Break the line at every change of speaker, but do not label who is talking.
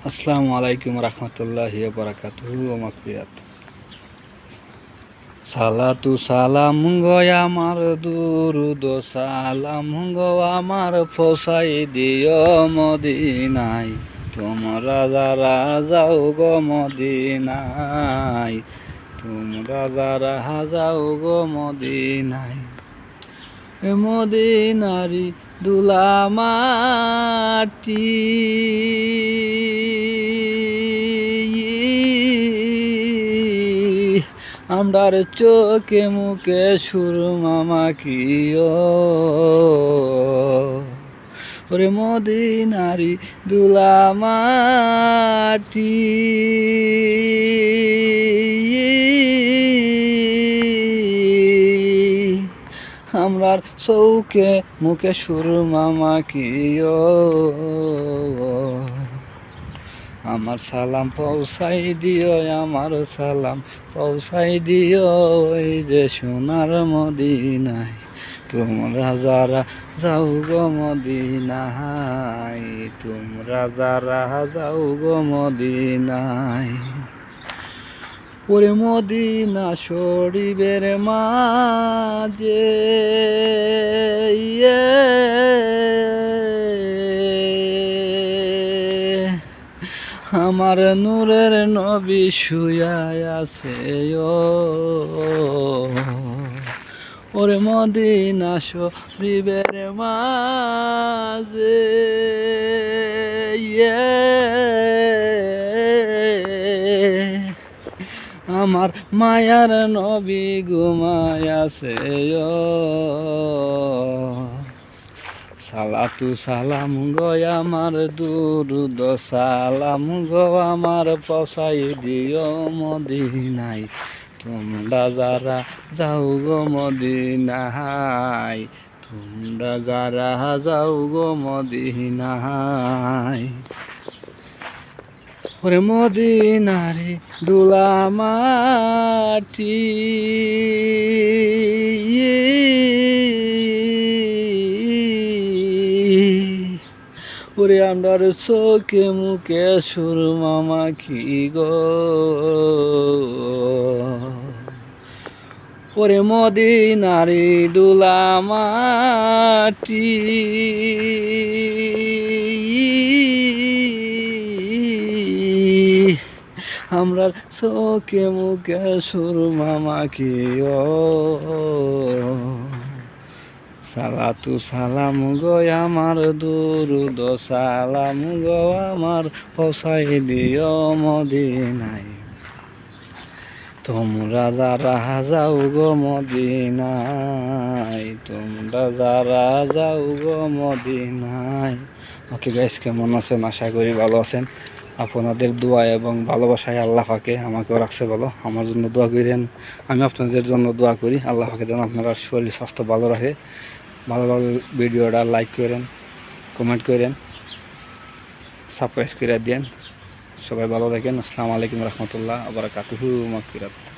আসসালামু আলাইকুম রহমতুল্লাহ বারাকাতুহু ও মাকফিরাত সালাতু সালাম গয় আমার দুরুদ, সালাম গো আমার ফসাই দিও মদিনাই তোমরা যারা যাও গো মদিনাই তোমরা যারা যাও গো মদিনাই মদিনারি দুলা মাটি। আমরার চোখে মুখে সুরমা কিও ওরে মদিনারি দুলা মাটি। আমরার চৌকে মুখে সুরমা কিও আমার সালাম পৌঁছাই দিও, আমার সালাম পৌঁছাই দিও। এই যে সোনার মদিনায়, তোমরা যারা যাও গো মদিনায়, তোমরা যারা যাও গো মদিনায়। ওরে মদিনা শরীবের মাঝে ইয়ে। আমার নূরের নবী শুয়ায় আছে ওরে মদিনা শরীবের মাঝে ইয়ে। আমার মায়ার নবী ঘুমায় আছে সালাতু সালাম গো আমার দুরুদ, সালাম গো আমার পসাই দিও মদিনাই তোমরা যারা যাও গো মদিনাই তোমরা যারা যাও গো মদিনাই ওরে মদিনারে দুলা মাটি। ওরে আমরার চোখে মুখে সুরমা মাখি গো। ওরে মদিনারে দুলা মাটি। আমরা চোখে মুখে সুরমা মাখি ও। সালাতু সালাম গো আমার দুরুদ, সালাম গো আমার পসাই দিও মদিনাই তোমরা যারা যাও গো মদিনাই তোমরা যারা যাও গো মদিনাই ওকে গাইস কেমন আছেন? আশা করি ভালো আছেন। আপনাদের দোয়া এবং ভালোবাসায় আল্লাহ পাকে আমাকেও রাখছে ভালো। আমার জন্য দোয়া করেন। আমি আপনাদের জন্য দোয়া করি। আল্লাহ পাকে যেন আপনারা শরীর স্বাস্থ্য ভালো রাখে। ভালো ভালো ভিডিওটা লাইক করেন কমেন্ট করেন সাবস্ক্রাইব করে দেন। সবাই ভালো থাকেন। আসসালামু আলাইকুম রহমতুল্লাহ আবার কাতুহু মাকিরাত